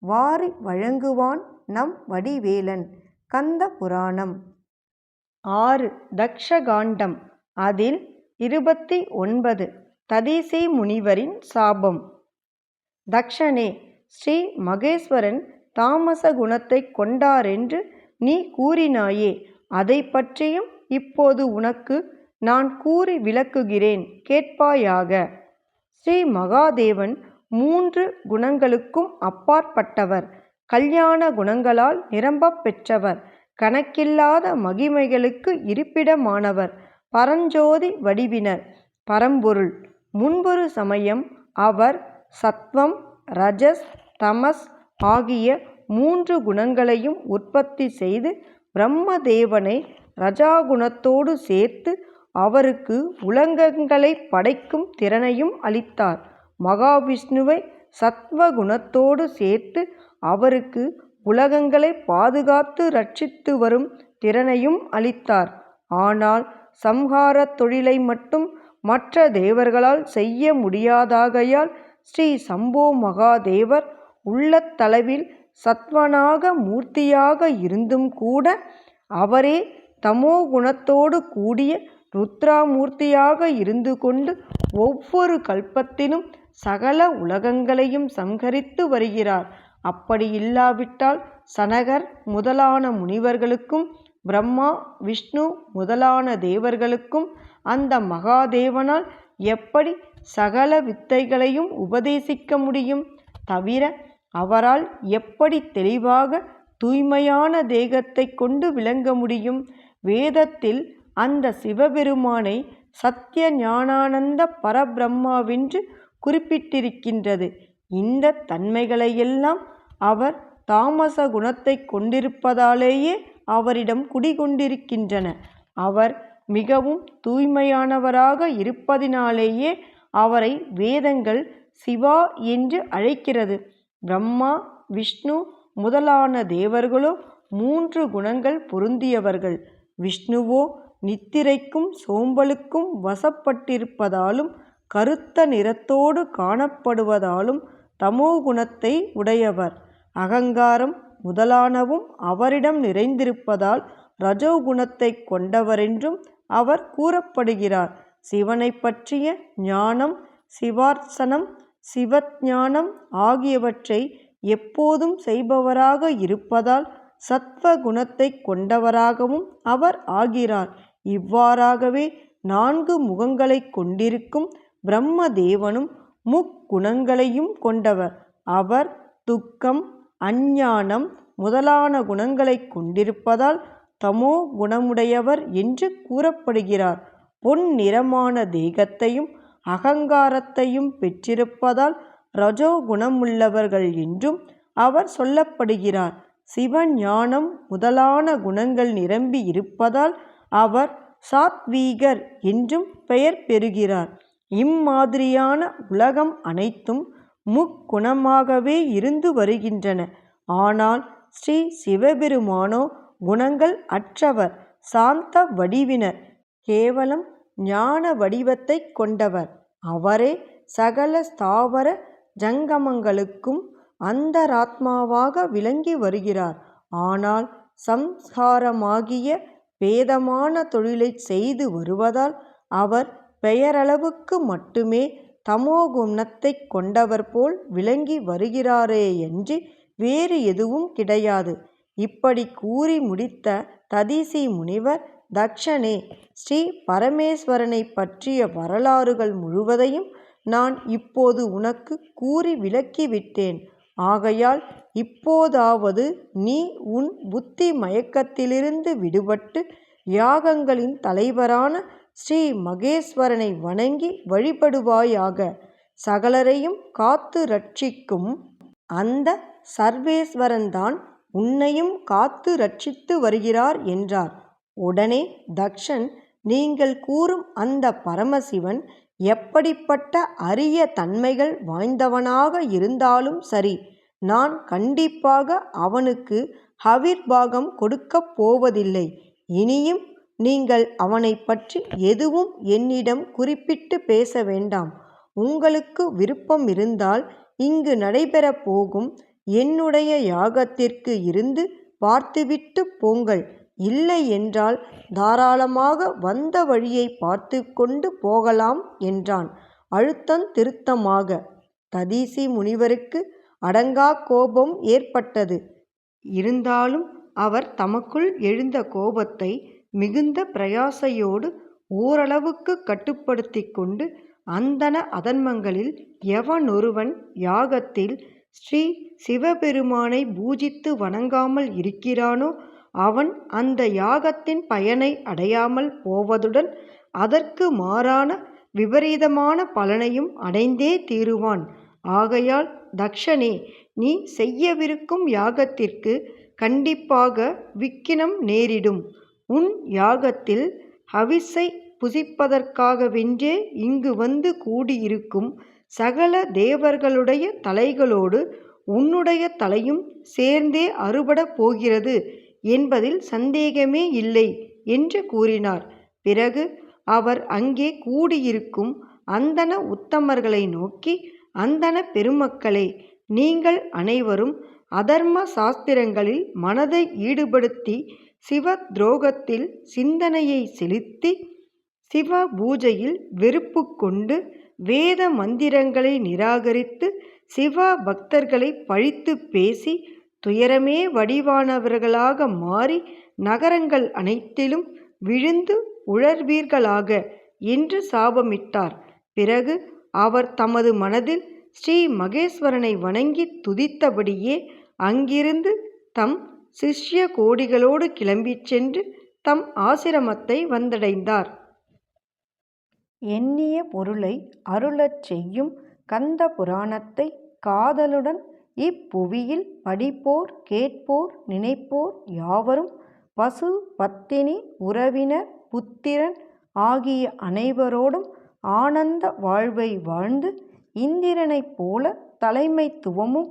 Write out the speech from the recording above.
வாரி வழங்குவான் நம் வடிவேலன். கந்த புராணம். ஆறு தக்ஷகாண்டம். அதில் இருபத்தி ஒன்பது ததீசி முனிவரின் சாபம். தக்ஷனே ஸ்ரீ மகேஸ்வரன் தாமச குணத்தை கொண்டாரென்று நீ கூறினாயே அதை பற்றியும் இப்போது உனக்கு நான் கூறி விளக்குகிறேன் கேட்பாயாக. ஸ்ரீ மகாதேவன் மூன்று குணங்களுக்கும் அப்பாற்பட்டவர். கல்யாண குணங்களால் நிரம்பப் பெற்றவர். கணக்கில்லாத மகிமைகளுக்கு இருப்பிடமானவர். பரஞ்சோதி வடிவினர். பரம்பொருள். முன்பொரு சமயம் அவர் சத்வம் ரஜஸ் தமஸ் ஆகிய மூன்று குணங்களையும் உற்பத்தி செய்து பிரம்மதேவனை ரஜாகுணத்தோடு சேர்த்து அவருக்கு உலகங்களை படைக்கும் திறனையும் அளித்தார். மகாவிஷ்ணுவை சத்வகுணத்தோடு சேர்த்து அவருக்கு உலகங்களை பாதுகாத்து ரட்சித்து வரும் திறனையும் அளித்தார். ஆனால் சம்ஹாரத் தொழிலை மட்டும் மற்ற தேவர்களால் செய்ய முடியாதாகையால் ஸ்ரீ சம்போ மகாதேவர் உள்ளத்தளவில் சத்வனாக மூர்த்தியாக இருந்தும் கூட அவரே தமோ குணத்தோடு கூடிய ருத்ராமூர்த்தியாக இருந்து கொண்டு ஒவ்வொரு கல்பத்திலும் சகல உலகங்களையும் சம்ஹரித்து வருகிறார். அப்படி இல்லாவிட்டால் சனகர் முதலான முனிவர்களுக்கும் பிரம்மா விஷ்ணு முதலான தேவர்களுக்கும் அந்த மகாதேவனால் எப்படி சகல வித்தைகளையும் உபதேசிக்க முடியும்? தவிர அவரால் எப்படி தெளிவாக தூய்மையான தேகத்தை கொண்டு விளங்க முடியும்? வேதத்தில் அந்த சிவபெருமானை சத்திய ஞானானந்த பரபிரம்மாவென்று குறிப்பிட்டிருக்கின்றது. இந்த தன்மைகளையெல்லாம் அவர் தாமச குணத்தை கொண்டிருப்பதாலேயே அவரிடம் குடிகொண்டிருக்கின்றன. அவர் மிகவும் தூய்மையானவராக இருப்பதினாலேயே அவரை வேதங்கள் சிவா என்று அழைக்கிறது. பிரம்மா விஷ்ணு முதலான தேவர்களோ மூன்று குணங்கள் பொருந்தியவர்கள். விஷ்ணுவோ நித்திரைக்கும் சோம்பலுக்கும் வசப்பட்டிருப்பதாலும் கருத்த நிறத்தோடு காணப்படுவதாலும் தமோகுணத்தை உடையவர். அகங்காரம் முதலானவும் அவரிடம் நிறைந்திருப்பதால் ரஜோகுணத்தை கொண்டவரென்றும் அவர் கூறப்படுகிறார். சிவனை பற்றிய ஞானம் சிவார்ச்சனம் சிவஞானம் ஆகியவற்றை எப்போதும் செய்பவராக இருப்பதால் சத்வ குணத்தை கொண்டவராகவும் அவர் ஆகிறார். இவ்வாறாகவே நான்கு முகங்களை கொண்டிருக்கும் பிரம்மதேவனும் முக்குணங்களையும் கொண்டவர். அவர் துக்கம் அஞ்ஞானம் முதலான குணங்களை கொண்டிருப்பதால் தமோ குணமுடையவர் என்று கூறப்படுகிறார். பொன் நிறமான தேகத்தையும் அகங்காரத்தையும் பெற்றிருப்பதால் ரஜோ குணமுள்ளவர்கள் என்றும் அவர் சொல்லப்படுகிறார். சிவஞானம் முதலான குணங்கள் நிரம்பி இருப்பதால் அவர் சாத்வீகர் என்றும் பெயர் பெறுகிறார். இம்மாதிரியான உலகம் அனைத்தும் முக்குணமாகவே இருந்து வருகின்றன. ஆனால் ஸ்ரீ சிவபெருமானோ குணங்கள் அற்றவர் சாந்த வடிவினர் கேவலம் ஞான வடிவத்தை கொண்டவர். அவரே சகல ஸ்தாவர ஜங்கமங்களுக்கும் அந்தராத்மாவாக விளங்கி வருகிறார். ஆனால் சம்ஸ்காரமாகிய பேதமான தொழிலை செய்து வருவதால் அவர் பெயரளவுக்கு மட்டுமே தமோகுணத்தை கொண்டவர் போல் விளங்கி வருகிறாரேயன்றி வேறு எதுவும் கிடையாது. இப்படி கூறி முடித்த ததீசி முனிவர் தக்ஷனே ஸ்ரீ பரமேஸ்வரனை பற்றிய வரலாறுகள் முழுவதையும் நான் இப்போது உனக்கு கூறி விளக்கிவிட்டேன் ஆகையால் இப்போதாவது நீ உன் புத்தி மயக்கத்திலிருந்து விடுபட்டு யாகங்களின் தலைவரான ஸ்ரீ மகேஸ்வரனை வணங்கி வழிபடுவாயாக சகலரையும் காத்து ரட்சிக்கும் அந்த சர்வேஸ்வரன்தான் உன்னையும் காத்து ரட்சித்து வருகிறார் என்றார். உடனே தக்ஷன் நீங்கள் கூறும் அந்த பரமசிவன் எப்படிப்பட்ட அரிய தன்மைகள் வாய்ந்தவனாக இருந்தாலும் சரி நான் கண்டிப்பாக அவனுக்கு ஹவிர்பாகம் கொடுக்கப் போவதில்லை. இனியும் நீங்கள் அவனைப் பற்றி எதுவும் என்னிடம் குறிப்பிட்டு பேச வேண்டாம். உங்களுக்கு விருப்பம் இருந்தால் இங்கு நடைபெறப் போகும் என்னுடைய யாகத்திற்கு இருந்து பார்த்துவிட்டுப் போங்கள். இல்லை என்றால் தாராளமாக வந்த வழியை பார்த்து கொண்டு போகலாம் என்றான் அழுத்தம் திருத்தமாக. ததீசி முனிவருக்கு அடங்கா கோபம் ஏற்பட்டது. இருந்தாலும் அவர் தமக்குள் எழுந்த கோபத்தை மிகுந்த பிரயாசையோடு ஓரளவுக்கு கட்டுப்படுத்திக் கொண்டு அந்தன அதன்மங்களில் எவனொருவன் யாகத்தில் ஸ்ரீ சிவபெருமானை பூஜித்து வணங்காமல் இருக்கிறானோ அவன் அந்த யாகத்தின் பயனை அடையாமல் போவதுடன் அதற்கு மாறான விபரீதமான பலனையும் அடைந்தே தீருவான். ஆகையால் தக்ஷனே நீ செய்யவிருக்கும் யாகத்திற்கு கண்டிப்பாக விக்கினம் நேரிடும். உன் யாகத்தில் ஹவிஸை புசிப்பதற்காகவென்றே இங்கு வந்து கூடியிருக்கும் சகல தேவர்களுடைய தலைகளோடு உன்னுடைய தலையும் சேர்ந்தே அறுபடப் போகிறது என்பதில் சந்தேகமே இல்லை என்று கூறினார். பிறகு அவர் அங்கே கூடியிருக்கும் அந்தண உத்தமர்களை நோக்கி அந்தன பெருமக்களே நீங்கள் அனைவரும் அதர்ம சாஸ்திரங்களில் மனதை ஈடுபடுத்தி சிவ துரோகத்தில் சிந்தனையை செலுத்தி சிவ பூஜையில் வெறுப்பு கொண்டு வேத மந்திரங்களை நிராகரித்து சிவ பக்தர்களை பழித்துப் பேசி துயரமே வடிவானவர்களாக மாறி நகரங்கள் அனைத்திலும் விழுந்து உழர்வீர்களாக என்று சாபமிட்டார். பிறகு அவர் தமது மனதில் ஸ்ரீ மகேஸ்வரனை வணங்கி துதித்தபடியே அங்கிருந்து தம் சிஷ்ய கோடிகளோடு கிளம்பிச் சென்று தம் ஆசிரமத்தை வந்தடைந்தார். எண்ணிய பொருளை அருளச் செய்யும் கந்த புராணத்தை காதலுடன் இப்புவியில் படிப்போர் கேட்போர் நினைப்போர் யாவரும் பசு பத்தினி உறவினர் புத்திரன் ஆகிய அனைவரோடும் ஆனந்த வாழ்வை வாழ்ந்து இந்திரனைப் போல தலைமைத்துவமும்